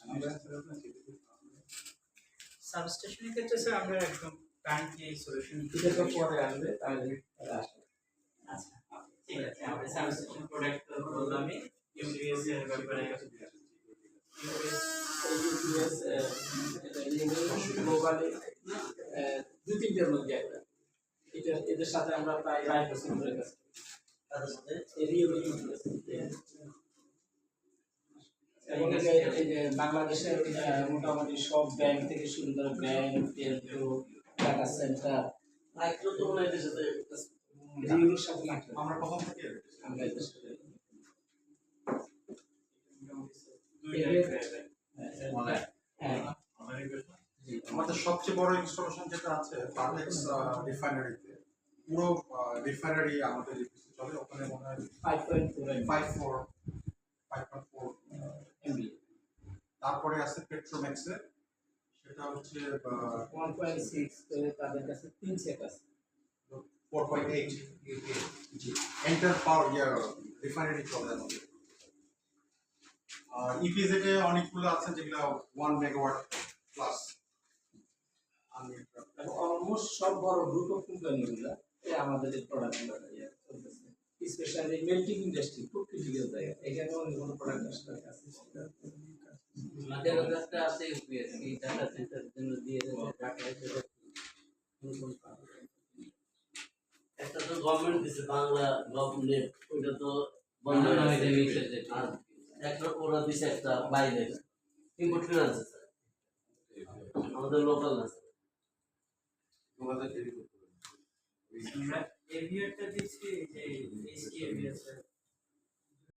আমরা সাবস্টেশনের ক্ষেত্রে স্যার আমরা একদম টার্নকি সলিউশন এটা তো পরে। আসবে তাহলে আসবে। আচ্ছা ঠিক আছে আমরা সাবস্টেশন প্রোডাক্টের ব্যাপারে। ইউপিএস গ্লোবালি তিনটের মধ্যে একটা। এটা এদের সাথে আমরা প্রায় আড়াই বছর ধরে কাজ করি। তাদের সাথে? এরিও ইউপিএস এবং বাংলাদেশের মোটামুটি সব ব্যাংক থেকে শুরু করে ব্যাংক টেলকো টাটা সেন্টার আমরা প্রথম থেকে আমরা এদের সাথে হ্যাঁ। আমাদের সবচেয়ে বড় ইনস্টলেশন যেটা আছে রিফাইনারিতে পুরো রিফাইনারি আমাদের চলে ওখানে মনে হয় five point five four five point four MB তারপরে আছে পেট্রোম্যাক্সে সেটা হচ্ছে ওয়ান পয়েন্ট সিক্স তাদের কাছে তিন সেট আছে। Four point eight G. Enter power year refinery আর ইপিজেডে অনেকগুলো আছে যেগুলো ওয়ান মেগাওয়াট প্লাস অলমোস্ট সব বড় গ্রুপ অফ কোম্পানিগুলো আমাদের এই প্রোডাক্টগুলো স্পেশালি মেল্টিং ইন্ডাস্ট্রি খুব ক্রিটিক্যাল জায়গা। এখানে অন্য কোনো প্রোডাক্ট আসলে আছে। আমাদের কাছে আছে ইউপিএস এই ডাটা সেন্টারের জন্য দিয়ে ডাটা হিসেবে একটা তো গভর্নমেন্ট দিছে বাংলা গভর্নমেন্ট ওইটা তো বন্ধ না, মিক্সের আর একটা ওরা দিছে একটা বাইরে। ইম্পোর্ট আছে। আমাদের লোকাল আছে। আমরা এভিয়ারটা দিচ্ছি যে এইচটি এভিয়ার স্যার